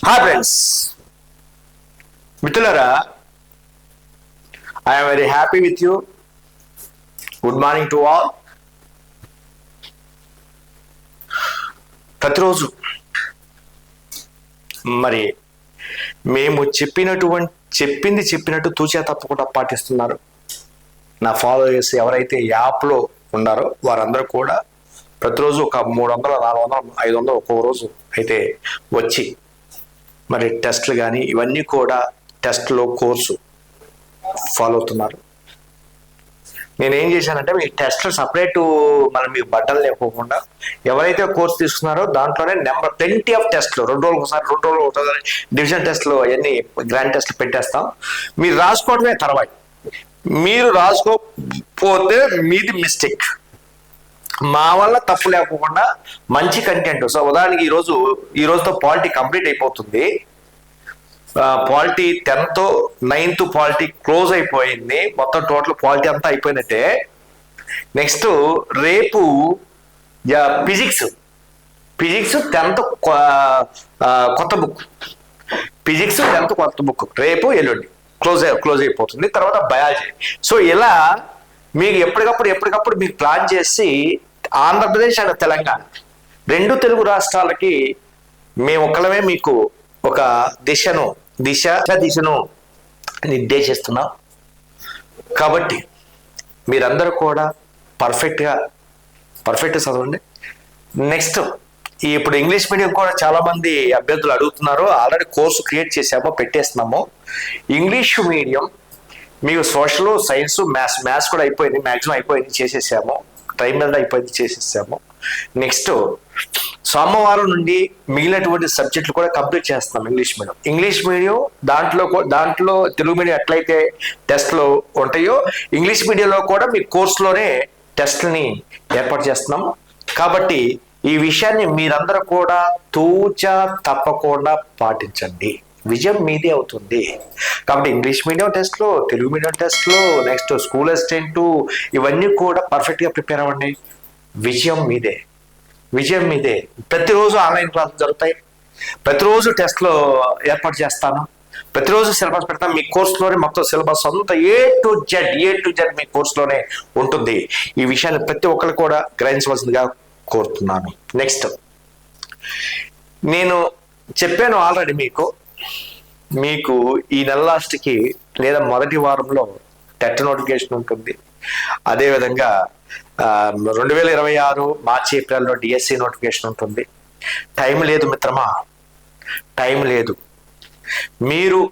Hi friends మిత్రులరా I'm very happy with you good morning to all ప్రతిరోజు మరి మేము చెప్పినటువంటి చెప్పింది చెప్పినట్టు తూచా తప్పకుండా పాటిస్తున్నారు. నా ఫాలోయర్స్ ఎవరైతే యాప్లో ఉన్నారో వారందరూ కూడా ప్రతిరోజు ఒక మూడు వందల నాలుగు వందల ఐదు వందలు ఒక్కొక్క రోజు అయితే వచ్చి మరి టెస్ట్లు కానీ ఇవన్నీ కూడా టెస్ట్లో కోర్సు ఫాలో అవుతున్నారు. నేను ఏం చేశానంటే మీ టెస్ట్లు సపరేట్ మనం మీకు బట్టలు లేకోకుండా ఎవరైతే కోర్స్ తీసుకున్నారో దాంట్లోనే నెంబర్ ప్లెంటీ ఆఫ్ టెస్ట్లు రెండు రోజులు ఒకసారి రెండు రోజులు ఒకసారి డివిజన్ టెస్ట్లు అవన్నీ గ్రాండ్ టెస్ట్లు పెట్టేస్తాం. మీరు రాసుకోవడమే తర్వాత మీరు రాసుకోకపోతే మీది మిస్టేక్. మా వల్ల తప్పు లేకుండా మంచి కంటెంట్ సో ఉదాహరణకి ఈరోజు ఈ రోజుతో పాలిటీ కంప్లీట్ అయిపోతుంది. Polity tenth ninth polity close అయిపోయింది. మొత్తం టోటల్ పాలిటీ అంతా అయిపోయినట్టే. నెక్స్ట్ రేపు ఫిజిక్స్ ఫిజిక్స్ టెన్త్ కొత్త బుక్ ఫిజిక్స్ టెన్త్ కొత్త బుక్ రేపు ఎల్లుండి. క్లోజ్ క్లోజ్ అయిపోతుంది. తర్వాత బయాలజీ సో ఇలా మీకు ఎప్పటికప్పుడు ఎప్పటికప్పుడు మీరు ప్లాన్ చేసి ఆంధ్రప్రదేశ్ అండ్ తెలంగాణ. రెండు తెలుగు రాష్ట్రాలకి మేము ఒక్కలమే మీకు ఒక దిశను దిశ దిశను నిర్దేశిస్తున్నాం. కాబట్టి మీరందరూ కూడా పర్ఫెక్ట్గా పర్ఫెక్ట్ చదవండి. నెక్స్ట్ ఇప్పుడు ఇంగ్లీష్ మీడియం కూడా చాలామంది అభ్యర్థులు అడుగుతున్నారు. ఆల్రెడీ కోర్సు క్రియేట్ చేసామో పెట్టేస్తున్నాము. ఇంగ్లీష్ మీడియం మీకు సోషల్ సైన్స్ మ్యాథ్స్ మ్యాథ్స్ కూడా అయిపోయింది మ్యాక్సిమం అయిపోయింది చేసేసాము. టైం మీద అయిపోయింది చేసేసాము. నెక్స్ట్ సోమవారం నుండి మిగిలినటువంటి సబ్జెక్టులు కూడా కంప్లీట్ చేస్తున్నాం ఇంగ్లీష్ మీడియం ఇంగ్లీష్ మీడియం దాంట్లో దాంట్లో తెలుగు మీడియం ఎట్లయితే టెస్ట్లు ఉంటాయో ఇంగ్లీష్ మీడియంలో కూడా మీ కోర్సులోనే టెస్ట్ని ఏర్పాటు చేస్తున్నాం. కాబట్టి ఈ విషయాన్ని మీరందరూ కూడా తూచా తప్పకుండా పాటించండి. విజయం మీదే అవుతుంది. కాబట్టి ఇంగ్లీష్ మీడియం టెస్ట్లో తెలుగు మీడియం టెస్ట్లో నెక్స్ట్ స్కూల్ అసిస్టెంట్ ఇవన్నీ కూడా పర్ఫెక్ట్గా ప్రిపేర్ అవ్వండి. విజయం మీదే. విజయం మీదే. ప్రతిరోజు ఆన్లైన్ క్లాసులు జరుగుతాయి. ప్రతిరోజు టెస్ట్లో ఏర్పాటు చేస్తాను. ప్రతిరోజు సిలబస్ పెడతాను. మీ కోర్సులోనే మొత్తం సిలబస్ అంతా A to Z A to Z మీ కోర్సులోనే ఉంటుంది. ఈ విషయాన్ని ప్రతి ఒక్కరు కూడా గ్రహించవలసిందిగా కోరుతున్నాను. నెక్స్ట్ నేను చెప్పాను ఆల్రెడీ మీకు. మీకు ఈ నెల లాస్ట్కి లేదా మొదటి వారంలో టెట్ నోటిఫికేషన్ ఉంటుంది. అదేవిధంగా రెండు వేల ఇరవై ఆరు మార్చి ఏప్రిల్లో డిఎస్సి నోటిఫికేషన్ ఉంటుంది. టైం లేదు మిత్రమా? టైం లేదు. మీరు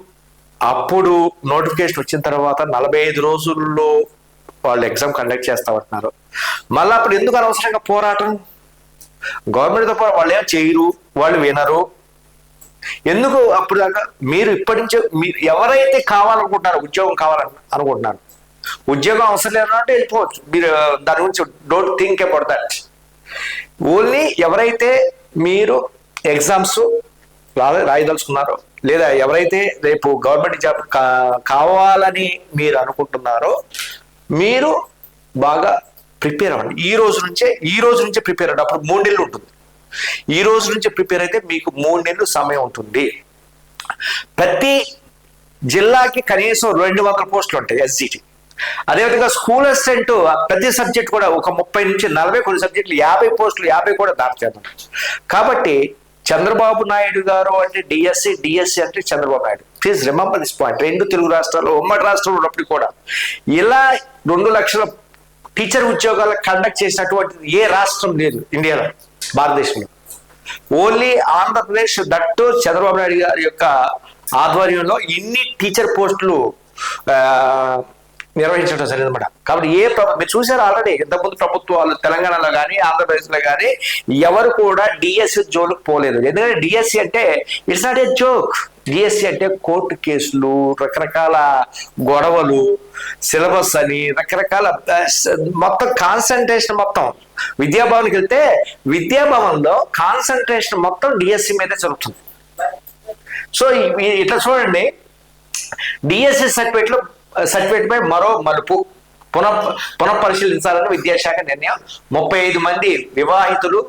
అప్పుడు నోటిఫికేషన్ వచ్చిన తర్వాత నలభై ఐదు రోజుల్లో వాళ్ళు ఎగ్జామ్ కండక్ట్ చేస్తామంటున్నారు. మళ్ళీ అప్పుడు ఎందుకు అనవసరంగా పోరాటం? గవర్నమెంట్తో పాటు వాళ్ళు ఏం చేయరు? వాళ్ళు వినరు. ఎందుకు అప్పుడు దాకా మీరు ఇప్పటి నుంచే మీరు ఎవరైతే కావాలనుకుంటున్నారో ఉద్యోగం కావాలని అనుకుంటున్నారు ఉద్యోగం అవసరం లేదు అంటే వెళ్ళిపోవచ్చు. మీరు దాని గురించి don't think about that only ఎవరైతే మీరు ఎగ్జామ్స్ రాయ రాయదలుచుకున్నారో లేదా ఎవరైతే రేపు గవర్నమెంట్ జాబ్ కావాలని మీరు అనుకుంటున్నారో మీరు బాగా ప్రిపేర్ అవ్వండి. ఈ రోజు నుంచే ఈ రోజు నుంచే ప్రిపేర్ అవ్వండి. అప్పుడు మూడు నెలలు ఉంటుంది. ఈ రోజు నుంచి ప్రిపేర్ అయితే మీకు మూడు నెలలు సమయం ఉంటుంది. ప్రతి జిల్లాకి కనీసం రెండు వందల పోస్టులు ఉంటాయి ఎస్జిటి అదేవిధంగా స్కూల్ అసిస్టెంట్ ప్రతి సబ్జెక్ట్ కూడా ఒక ముప్పై నుంచి నలభై కొన్ని సబ్జెక్టులు యాభై పోస్టులు యాభై కూడా దాటుచేద్దాం కాబట్టి చంద్రబాబు నాయుడు గారు అంటే డిఎస్సి డిఎస్సి అంటే Chandrababu Naidu. Please remember this point రెండు తెలుగు రాష్ట్రాలు ఉమ్మడి రాష్ట్రంలో ఉన్నప్పుడు కూడా ఇలా రెండు లక్షల టీచర్ ఉద్యోగాలు కండక్ట్ చేసినటువంటి ఏ రాష్ట్రం లేదు ఇండియాలో. భారతదేశంలో. ఓన్లీ ఆంధ్రప్రదేశ్ దట్టు చంద్రబాబు నాయుడు గారి యొక్క ఆధ్వర్యంలో ఇన్ని టీచర్ పోస్టులు ఆ, నిర్వహించడం జరిగిందన్నమాట. కాబట్టి ఏ మీరు చూసారు ఆల్రెడీ ఇంతకుముందు ప్రభుత్వాలు తెలంగాణలో కానీ ఆంధ్రప్రదేశ్లో కానీ ఎవరు కూడా డిఎస్సి జోలుకు పోలేదు. ఎందుకంటే డిఎస్సి అంటే it's not a joke DSC అంటే కోర్టు కేసులు రకరకాల గొడవలు సిలబస్ అని రకరకాల మొత్తం కాన్సన్ట్రేషన్ మొత్తం. విద్యాభవన్కి వెళ్తే విద్యాభవన్లో కాన్సన్ట్రేషన్ మొత్తం డిఎస్సి మీదే జరుగుతుంది. సో ఇట్లా చూడండి. డిఎస్సి సర్టిఫికేట్లో సర్టిఫికేట్ పై మరో మలుపు. పునః పునఃపరిశీలించాలని విద్యాశాఖ నిర్ణయం. ముప్పై ఐదు మంది వివాహితులు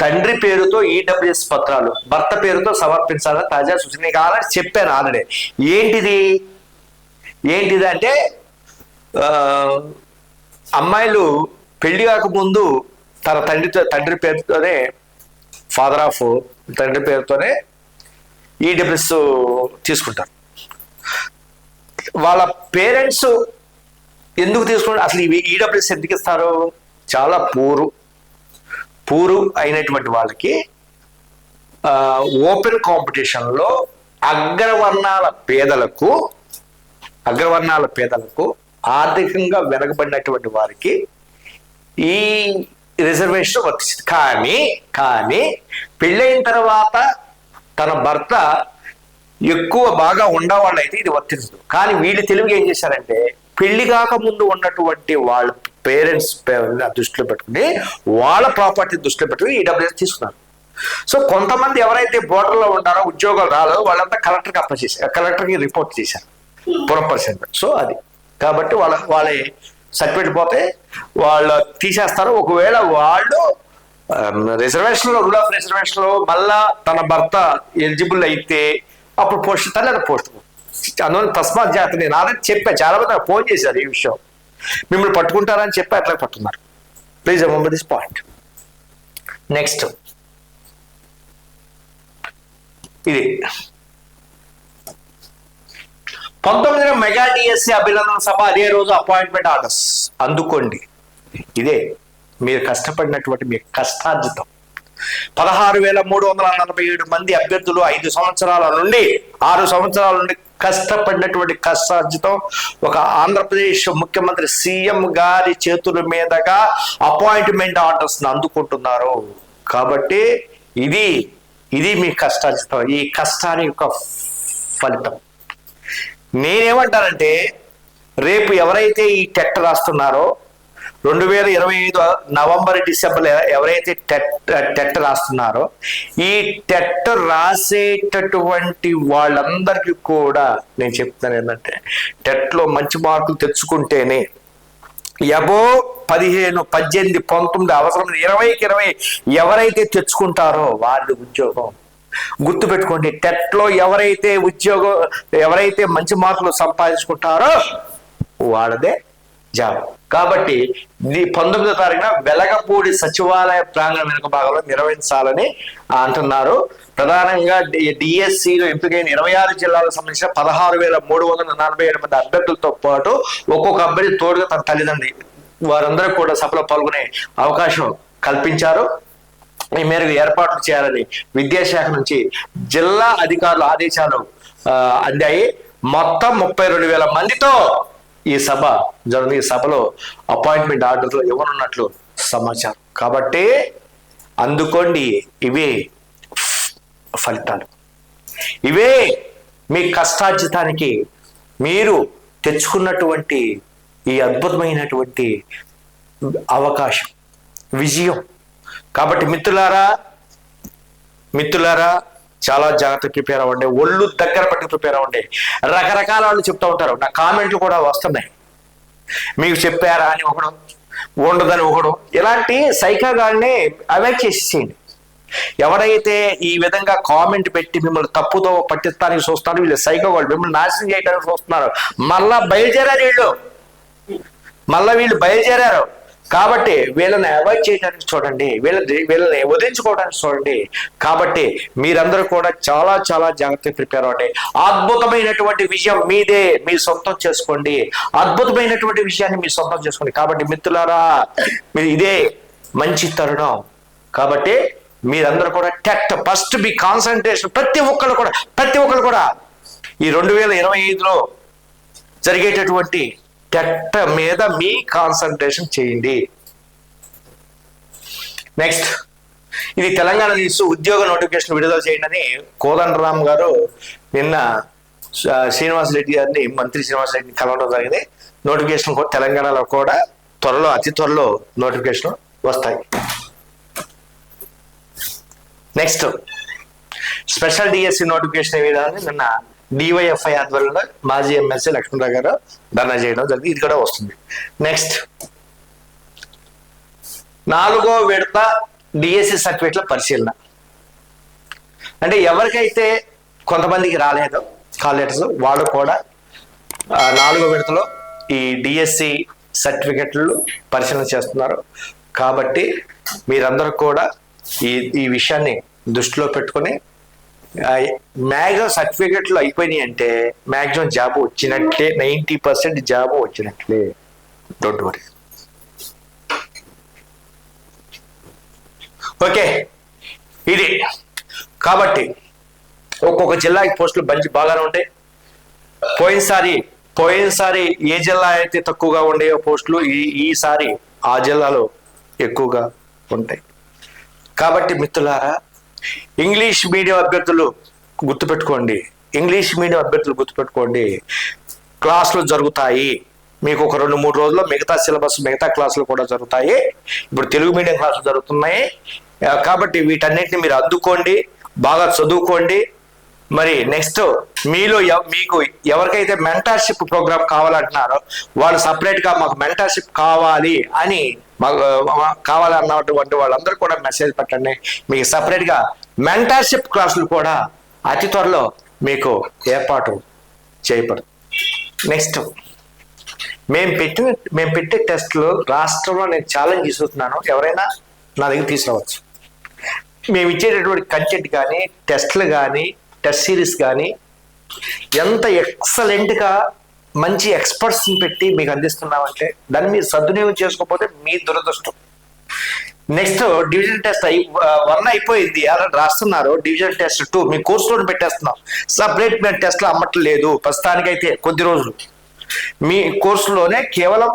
తండ్రి పేరుతో ఈడబ్ల్యూఎస్ పత్రాలు భర్త పేరుతో సమర్పించాలని తాజా సూచన కావాలని చెప్పాను ఆల్రెడీ. ఏంటిది? ఏంటిది అంటే అమ్మాయిలు పెళ్ళి కాకముందు తన తండ్రితో తండ్రి పేరుతోనే ఫాదర్ ఆఫ్ తండ్రి పేరుతోనే ఈ డిప్రెస్ తీసుకుంటారు. వాళ్ళ పేరెంట్స్ ఎందుకు తీసుకుంటారు? అసలు ఇవి ఈడబ్ల్యూఎస్ ఎందుకు ఇస్తారు? చాలా పూరు పూరు అయినటువంటి వాళ్ళకి ఓపెన్ కాంపిటీషన్లో అగ్రవర్ణాల పేదలకు అగ్రవర్ణాల పేదలకు ఆర్థికంగా వెనకబడినటువంటి వారికి ఈ రిజర్వేషన్ వర్తిస్తుంది. కానీ కానీ పెళ్ళైన తర్వాత తన భర్త ఎక్కువ బాగా ఉండేవాళ్ళైతే ఇది వర్తించదు కానీ వీళ్ళు తెలుగు ఏం చేశారంటే పెళ్ళి కాక ముందు ఉన్నటువంటి వాళ్ళ పేరెంట్స్ దృష్టిలో పెట్టుకుని వాళ్ళ ప్రాపర్టీ దృష్టిలో పెట్టుకుని ఈడబ్ల్యూఎస్ తీసుకున్నారు. సో కొంతమంది ఎవరైతే బోర్డర్లో ఉన్నారో ఉద్యోగాలు రాలో వాళ్ళంతా కలెక్టర్కి అప్లై చేశారు కలెక్టర్కి రిపోర్ట్ చేశారు. పురపర్సెంట్ సో అది. కాబట్టి వాళ్ళ వాళ్ళ సర్టిఫికేట్ పోతే వాళ్ళు తీసేస్తారు. ఒకవేళ వాళ్ళు రిజర్వేషన్లో రూల్ ఆఫ్ రిజర్వేషన్లో మళ్ళా తన భర్త ఎలిజిబుల్ అయితే అప్పుడు పోస్ట్ తల్లి పోస్ట్. అందువల్ల తస్మాత్ జాగ్రత్త. నేను ఆల్రెడీ చెప్పా చాలా మంది ఫోన్ చేశారు ఈ విషయం. మిమ్మల్ని పట్టుకుంటారని చెప్పి అట్లా పట్టుకున్నారు. Please remember this point next ఇది. పంతొమ్మిదిన మెగా డిఎస్సి అభినందన సభ అదే రోజు అపాయింట్మెంట్ ఆర్డర్స్ అందుకోండి. ఇదే మీరు కష్టపడినటువంటి మీ కష్టార్జితం. పదహారు వేల మూడు వందల నలభై ఏడు మంది అభ్యర్థులు ఐదు సంవత్సరాల నుండి ఆరు సంవత్సరాల నుండి కష్టపడినటువంటి కష్టార్జితం ఒక ఆంధ్రప్రదేశ్ ముఖ్యమంత్రి సీఎం గారి చేతుల మీదగా అపాయింట్మెంట్ ఆర్డర్స్ అందుకుంటున్నారు. కాబట్టి ఇది ఇది మీ కష్టార్జితం. ఈ కష్టానికి యొక్క ఫలితం. నేనేమంటానంటే రేపు ఎవరైతే ఈ టెట్ రాస్తున్నారో రెండు వేల ఇరవై ఐదు నవంబర్ డిసెంబర్ ఎవరైతే టెట్ టెట్ రాస్తున్నారో ఈ టెట్ రాసేటటువంటి వాళ్ళందరికీ కూడా నేను చెప్తున్నాను ఏంటంటే టెట్లో మంచి మార్కులు తెచ్చుకుంటేనే ఎబో పదిహేను పద్దెనిమిది పంతొమ్మిది అవసరం ఇరవైకి ఇరవై ఎవరైతే తెచ్చుకుంటారో వాళ్ళు ఉద్యోగం గుర్తుపెట్టుకోండి టెట్లో ఎవరైతే ఉద్యోగం ఎవరైతే మంచి మార్కులు సంపాదించుకుంటారో వాళ్ళదే జాబ్. కాబట్టి ఇది పంతొమ్మిదో తారీఖున వెలగపూడి సచివాలయ ప్రాంగణం వెనుక భాగంలో నిర్వహించాలని అంటున్నారు. ప్రధానంగా డిఎస్సిలో ఎంపికైన ఇరవై ఆరు జిల్లాలకు సంబంధించిన పదహారు వేల మూడు వందల నలభై ఏడు మంది అభ్యర్థులతో పాటు ఒక్కొక్క అభ్యర్థి తోడుగా తన తల్లిదండ్రి వారందరూ కూడా సభలో పాల్గొనే అవకాశం కల్పించారు. ఈ మేరకు ఏర్పాట్లు చేయాలని విద్యాశాఖ నుంచి జిల్లా అధికారుల ఆదేశాలు అందాయి. మొత్తం ముప్పై రెండు వేల మందితో ఈ సభ జరుగుతుంది ఈ సభలో అపాయింట్మెంట్ ఆర్డర్లు ఇవ్వనున్నట్లు సమాచారం. కాబట్టి అందుకోండి ఇవే ఫలితాలు. ఇవే మీ కష్టార్జితానికి మీరు తెచ్చుకున్నటువంటి ఈ అద్భుతమైనటువంటి అవకాశం విజయం. కాబట్టి మిత్రులారా మిత్రులారా చాలా జాగ్రత్త ప్రిపేర్ అవ్వండి. ఒళ్ళు దగ్గర పట్టి ప్రిపేర్ అవ్వండి. రకరకాల వాళ్ళు చెప్తూ ఉంటారు. నా కామెంట్లు కూడా వస్తున్నాయి. మీకు చెప్పారా అని ఒకడు ఉండదని ఒకడు ఇలాంటి సైకాగాల్ని అవాయిడ్ చేసేసేయండి ఎవరైతే ఈ విధంగా కామెంట్ పెట్టి మిమ్మల్ని తప్పుతో పట్టిస్తానికి చూస్తారో వీళ్ళు సైకో వాళ్ళు మిమ్మల్ని నాశనం చేయడానికి చూస్తున్నారు. మళ్ళా బయలుదేరారు వీళ్ళు. మళ్ళా వీళ్ళు బయలుదేరారు. కాబట్టి వీళ్ళని అవాయిడ్ చేయడానికి చూడండి వీళ్ళ వీళ్ళని వదిలించుకోవడానికి చూడండి. కాబట్టి మీరందరూ కూడా చాలా చాలా జాగ్రత్తగా ప్రిపేర్ అవ్వండి. అద్భుతమైనటువంటి విజయం మీదే మీ సొంతం చేసుకోండి. అద్భుతమైనటువంటి విషయాన్ని మీ సొంతం చేసుకోండి. కాబట్టి మిత్రులారా మీరు ఇదే మంచి తరుణం. కాబట్టి మీరందరూ కూడా టెట్ ఫస్ట్ మీ కాన్సన్ట్రేషన్ ప్రతి ఒక్కరు కూడా ప్రతి ఒక్కరు కూడా ఈ రెండు వేల ఇరవై ఐదులో జరిగేటటువంటి టెట్ మీద మీ కాన్సన్ట్రేషన్ చేయండి. నెక్స్ట్ ఇది తెలంగాణ న్యూస్ ఉద్యోగ నోటిఫికేషన్ విడుదల చేయండి కోదండరామ్ గారు నిన్న శ్రీనివాస్ రెడ్డి గారిని మంత్రి శ్రీనివాస్ రెడ్డిని కలవడం జరిగింది. నోటిఫికేషన్ కూడా తెలంగాణలో కూడా త్వరలో అతి త్వరలో నోటిఫికేషన్ వస్తాయి. నెక్స్ట్ స్పెషల్ డిఎస్సి నోటిఫికేషన్ విధానాన్ని నిన్న డివైఎఫ్ఐ ఆధ్వర్యంలో మాజీ ఎమ్మెల్సీ లక్ష్మణరావు గారు ధర్నా చేయడం జరిగింది. ఇది కూడా వస్తుంది. నెక్స్ట్ నాలుగో విడత డిఎస్సి సర్టిఫికేట్ల పరిశీలన. అంటే ఎవరికైతే కొంతమందికి రాలేదు కాల్ లెటర్స్ వాళ్ళు కూడా నాలుగో విడతలో ఈ డిఎస్సి సర్టిఫికెట్లు పరిశీలన చేస్తున్నారు. కాబట్టి మీరందరూ కూడా ఈ ఈ విషయాన్ని దృష్టిలో పెట్టుకొని మ్యాక్సిమం సర్టిఫికెట్లు అయిపోయినాయి అంటే మ్యాక్సిమం జాబ్ వచ్చినట్లే నైంటీ పర్సెంట్ జాబ్ వచ్చినట్లే. డోంట్ వరీ ఓకే ఇది. కాబట్టి ఒక్కొక్క జిల్లాకి పోస్టులు మంచి బాగానే ఉంటాయి పోయినసారి పోయినసారి ఏ జిల్లా అయితే తక్కువగా ఉండేవో పోస్టులు ఈ ఈసారి ఆ జిల్లాలో ఎక్కువగా ఉంటాయి. కాబట్టి మిత్రులారా ఇంగ్లీష్ మీడియం అభ్యర్థులు గుర్తుపెట్టుకోండి. ఇంగ్లీష్ మీడియం అభ్యర్థులు గుర్తుపెట్టుకోండి. క్లాసులు జరుగుతాయి. మీకు ఒక రెండు మూడు రోజుల్లో మిగతా సిలబస్ మిగతా క్లాసులు కూడా జరుగుతాయి. ఇప్పుడు తెలుగు మీడియం క్లాసులు జరుగుతున్నాయి. కాబట్టి వీటన్నిటిని మీరు అందుకోండి. బాగా చదువుకోండి. మరి నెక్స్ట్ మీలో ఎవ- మీకు ఎవరికైతే మెంటర్షిప్ ప్రోగ్రామ్ కావాలంటున్నారో వాళ్ళు సపరేట్గా మాకు మెంటర్షిప్ కావాలి అని మాకు కావాలన్నటువంటి వాళ్ళందరూ కూడా మెసేజ్ పెట్టండి. మీకు సపరేట్గా మెంటర్షిప్ క్లాసులు కూడా అతి త్వరలో మీకు ఏర్పాటు చేయబడు నెక్స్ట్ మేము పెట్టిన మేము పెట్టే టెస్ట్లు రాష్ట్రంలో నేను ఛాలెంజ్ ఇస్తున్నాను ఎవరైనా నా దగ్గర తీసుకురావచ్చు. మేము ఇచ్చేటటువంటి కంటెంట్ కానీ టెస్ట్లు కానీ టెస్ట్ సిరీస్ కానీ ఎంత ఎక్సలెంట్గా మంచి ఎక్స్పర్ట్స్ని పెట్టి మీకు అందిస్తున్నామంటే దాన్ని మీరు సద్వినియోగం చేసుకోకపోతే మీ దురదృష్టం. నెక్స్ట్ డివిజన్ టెస్ట్ అయి వన్ అయిపోయింది. అలా రాస్తున్నారు డివిజన్ టెస్ట్ టూ మీ కోర్సులో పెట్టేస్తున్నాం. సపరేట్ మేము టెస్ట్లు అమ్మట్లేదు. ప్రస్తుతానికైతే కొద్ది రోజులు. మీ కోర్సులోనే కేవలం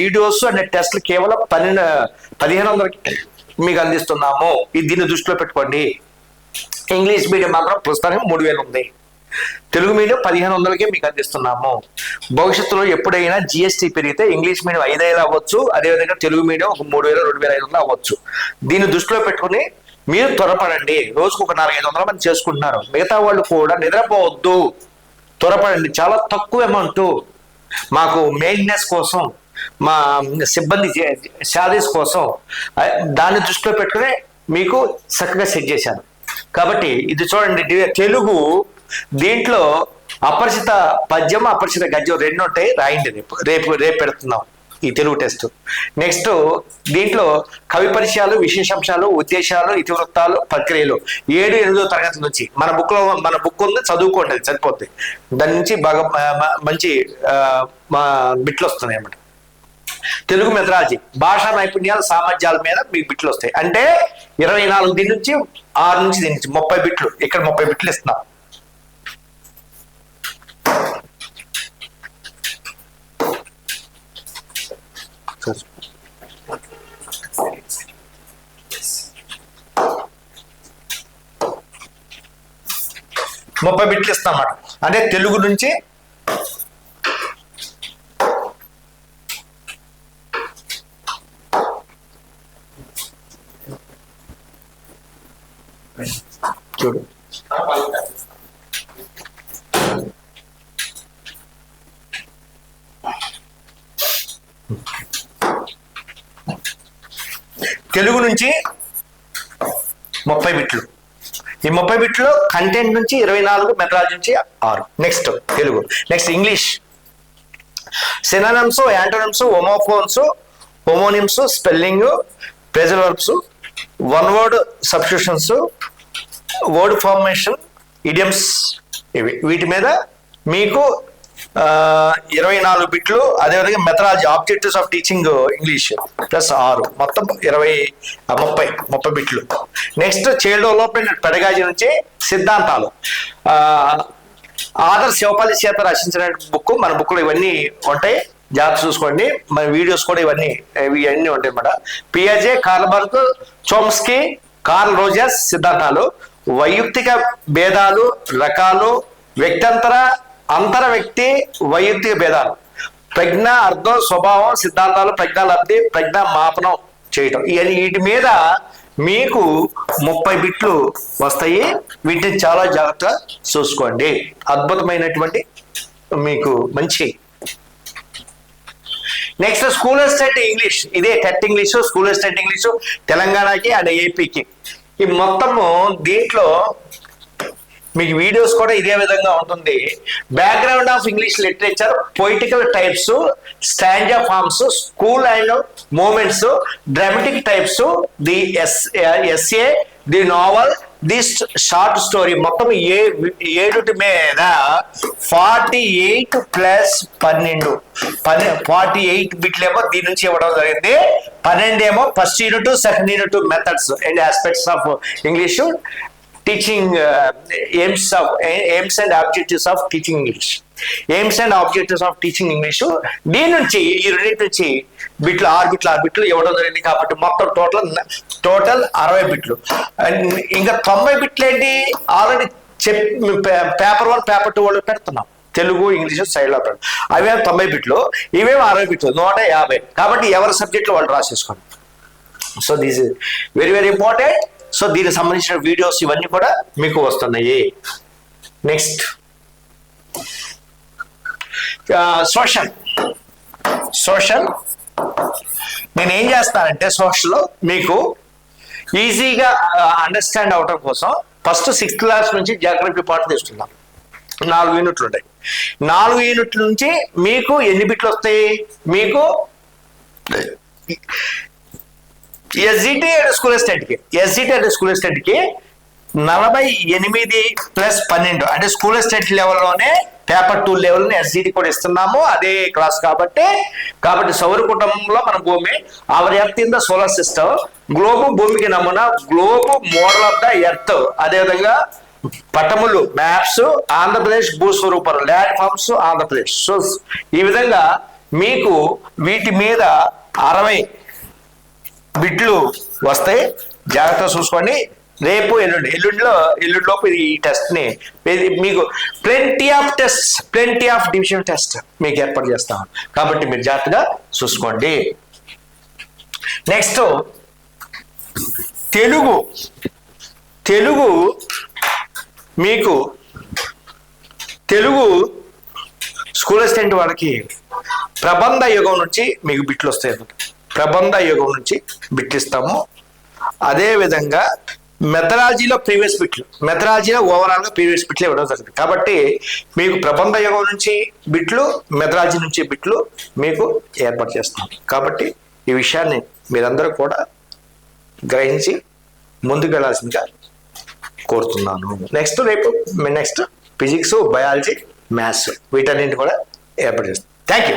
వీడియోస్ అనే టెస్ట్లు కేవలం పన్నెండు పదిహేను వందలకి మీకు అందిస్తున్నాము. ఇది దీన్ని దృష్టిలో పెట్టుకోండి. ఇంగ్లీష్ మీడియం మాత్రం ప్రస్తుతానికి మూడు వేలు ఉంది. తెలుగు మీడియం పదిహేను వందలకే మీకు అందిస్తున్నాము. భవిష్యత్తులో ఎప్పుడైనా జిఎస్టీ పెరిగితే ఇంగ్లీష్ మీడియం ఐదేళ్ళు అవ్వచ్చు అదేవిధంగా తెలుగు మీడియం ఒక మూడు వేలు రెండు వేల ఐదు వందలు అవ్వచ్చు. దీన్ని దృష్టిలో పెట్టుకుని మీరు త్వరపడండి. రోజుకు ఒక నాలుగైదు ఐదు వందల మంది చేసుకుంటున్నారు. మిగతా వాళ్ళు కూడా నిద్రపోవద్దు. త్వరపడండి. చాలా తక్కువ అమౌంట్ మాకు మెయింటెనెన్స్ కోసం మా సిబ్బంది శాలరీస్ కోసం దాన్ని దృష్టిలో పెట్టుకుని మీకు చక్కగా సెట్ చేశాను. కాబట్టి ఇది చూడండి తెలుగు దీంట్లో అపరిచిత పద్యం అపరిచిత గద్యం రెండు ఉంటాయి. రాయండి రేపు. రేపు రేపు పెడుతున్నాం ఈ తెలుగు టెస్ట్. నెక్స్ట్ దీంట్లో కవి పరిచయాలు విశేషాంశాలు ఉద్దేశాలు ఇతివృత్తాలు ప్రక్రియలు ఏడు ఎనిమిదో తరగతి నుంచి. మన బుక్లో మన బుక్ ఉంది చదువుకోండి అది సరిపోద్ది. దాని నుంచి బాగా మంచి మా బిట్లు వస్తున్నాయి అన్నమాట. తెలుగు మెద్రాజీ భాషా నైపుణ్యాలు సామర్థ్యాల మీద మీకు బిట్లు వస్తాయి. అంటే ఇరవై నాలుగు దీని నుంచి ఆరు నుంచి దీని నుంచి ముప్పై బిట్లు ఇక్కడ ముప్పై బిట్లు ఇస్తున్నాం. ముప్పై బిట్లు ఇస్తాం అన్నమాట. అంటే తెలుగు నుంచి చూడు. తెలుగు నుంచి ముప్పై బిట్లు. ఈ ముప్పై బిట్లో కంటెంట్ నుంచి ఇరవై నాలుగు మెథడాలజీ నుంచి ఆరు. Next Telugu. Next English synonyms antonyms homophones homonyms spelling phrasal verbs one word subscriptions word formation idioms ఇవి. వీటి మీద మీకు ఇరవై నాలుగు బిట్లు అదేవిధంగా methodology objectives of teaching English plus ఆరు. మొత్తం ఇరవై ముప్పై ముప్పై బిట్లు. నెక్స్ట్ చైల్డ్ డెవలప్మెంట్ పెడగాజీ నుంచి సిద్ధాంతాలు. ఆదర్ శివపాలి చేత రచించిన బుక్ మన బుక్లో ఇవన్నీ ఉంటాయి. జాగ్రత్త చూసుకోండి. మన వీడియోస్ కూడా ఇవన్నీ ఇవన్నీ ఉంటాయి అన్నమాట. పియాజే కార్ల్బర్గ్ చోమ్స్కీ కార్ల్ రోజర్స్ సిద్ధాంతాలు. వైయక్తిక భేదాలు రకాలు వ్యక్తంతర అంతర వ్యక్తి వైయక్తిక భేదాలు. ప్రజ్ఞ అర్థం స్వభావం సిద్ధాంతాలు ప్రజ్ఞ లబ్ధి ప్రజ్ఞ మాపనం చేయటం. ఇవన్నీ వీటి మీద మీకు ముప్పై బిట్లు వస్తాయి. వీటిని చాలా జాగ్రత్తగా చూసుకోండి. అద్భుతమైనటువంటి మీకు మంచి నెక్స్ట్ స్కూల్ అసిస్టెంట్ ఇంగ్లీష్ ఇదే TET English school assistant English తెలంగాణకి అండ్ ఏపీకి ఈ మొత్తము దీంట్లో మీకు వీడియోస్ కూడా ఇదే విధంగా ఉంటుంది. Background of English literature poetical types stand forms school and movements dramatic types the yes essay the novel this short story మొత్తం ఏ ఏడుటి మీద ఫార్టీ ఎయిట్ ప్లస్ పన్నెండు. పన్నె ఫార్టీ ఎయిట్ బిట్లేమో దీని నుంచి ఇవ్వడం జరిగింది. పన్నెండు ఏమో first unit second unit methods and aspects of English teaching aims of aims and objectives of teaching English aims and objectives of teaching English దీని నుంచి ఈ రెండింటి నుంచి బిట్లు ఆరు బిట్లు ఆరు బిట్లు ఇవ్వడం జరిగింది కాబట్టి మొత్తం టోటల్ టోటల్ అరవై బిట్లు. ఇంకా తొంభై బిట్లు ఏంటి? ఆల్రెడీ చెప్ పేపర్ వన్ పేపర్ టూ వాళ్ళు పెడుతున్నాం. తెలుగు ఇంగ్లీష్ సైడ్లో పెడతాం అవే తొంభై బిట్లు ఇవేమో అరవై బిట్లు నూట యాభై. కాబట్టి ఎవరి సబ్జెక్ట్లో వాళ్ళు రాసేసుకోండి. So this is very very important so దీనికి సంబంధించిన వీడియోస్ ఇవన్నీ కూడా మీకు వస్తున్నాయి. నెక్స్ట్ సోషల్ సోషల్ నేను ఏం చేస్తానంటే సోషల్ మీకు ఈజీగా అండర్స్టాండ్ అవటం కోసం ఫస్ట్ సిక్స్త్ క్లాస్ నుంచి జాగ్రఫీ పాటు తీసుకున్నాం నాలుగు యూనిట్లు ఉంటాయి. నాలుగు యూనిట్ల నుంచి మీకు ఎన్ని బిట్లు వస్తాయి? మీకు ఎస్జిటి అండ్ స్కూల్ అసిస్టెంట్కి ఎస్జిటి అండ్ స్కూల్ అసిస్టెంట్కి నలభై ఎనిమిది ప్లస్ పన్నెండు అంటే స్కూల్ అసిస్టెంట్ లెవెల్లోనే పేపర్ టూ లెవెల్ని ఎస్జిటి కూడా ఇస్తున్నాము. అదే క్లాస్ కాబట్టి కాబట్టి సౌర కుటుంబంలో మన భూమి our earth in the solar system globe భూమికి నమూనా globe model of the earth. అదేవిధంగా పటములు మ్యాప్స్ ఆంధ్రప్రదేశ్ భూస్వరూపాలు ల్యాండ్ ఫార్మ్స్ ఆంధ్రప్రదేశ్. సో ఈ విధంగా మీకు వీటి మీద అరవై బిట్లు వస్తాయి. జాగ్రత్త చూసుకోండి. రేపు ఎల్లుండి ఎల్లుండిలో ఎల్లుండిలోపు ఈ టెస్ట్ని మీకు plenty of test plenty of division test మీకు ఏర్పాటు చేస్తాం కాబట్టి మీరు జాగ్రత్తగా చూసుకోండి. నెక్స్ట్ తెలుగు. తెలుగు మీకు తెలుగు స్కూల్ అసిస్టెంట్ వాళ్ళకి ప్రబంధ యుగం నుంచి మీకు బిట్లు వస్తాయి. ప్రబంధ యుగం నుంచి బిట్లిస్తాము అదే విధంగా మెథడాలజీలో ప్రీవియస్ బిట్లు మెథడాలజీలో ఓవరాల్గా ప్రీవియస్ బిట్లు ఇవ్వడం జరుగుతుంది. కాబట్టి మీకు ప్రబంధ యుగం నుంచి బిట్లు మెథడాలజీ నుంచి బిట్లు మీకు ఏర్పాటు చేస్తాం కాబట్టి ఈ విషయాన్ని మీరందరూ కూడా గ్రహించి ముందుకు వెళ్ళాల్సిందిగా కోరుతున్నాను. నెక్స్ట్ రేపు నెక్స్ట్ ఫిజిక్స్ బయాలజీ మ్యాథ్స్ వీటన్నింటి కూడా ఏర్పాటు చేస్తాం. Thank you